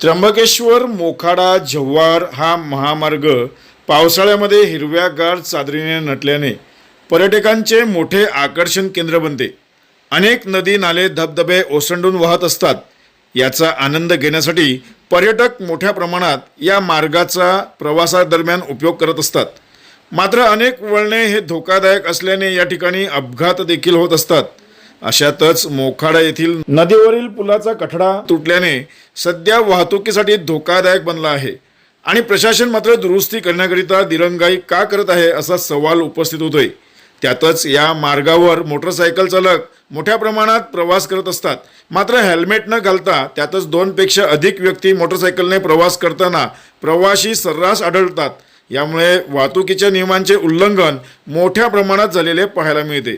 त्र्यंबकेश्वर मोखाडा जव्हार हा महामार्ग पावसाळ्यामध्ये हिरव्यागार चादरीने नटल्याने पर्यटकांचे मोठे आकर्षण केंद्र बनते. अनेक नदी नाले धबधबे ओसंडून वाहत असतात. याचा आनंद घेण्यासाठी पर्यटक मोठ्या प्रमाणात या मार्गाचा प्रवासादरम्यान उपयोग करत असतात. मात्र अनेक वळणे हे धोकादायक असल्याने या ठिकाणी अपघात देखील होत असतात. अशातच मोखाडा येथील नदीवरील पुलाचा कठडा तुटल्याने सध्या वाहतुकीसाठी धोकादायक बनला आहे. आणि प्रशासन मात्र दुरुस्ती करण्याकरिता दिरंगाई का करत आहे असा सवाल उपस्थित होतोय. त्यातच या मार्गावर मोटरसायकल चालक मोठ्या प्रमाणात प्रवास करत असतात. मात्र हेल्मेट न घालता त्यातच दोनपेक्षा अधिक व्यक्ती मोटरसायकलने प्रवास करताना प्रवाशी सर्रास आढळतात. यामुळे वाहतुकीच्या नियमांचे उल्लंघन मोठ्या प्रमाणात झालेले पाहायला मिळते.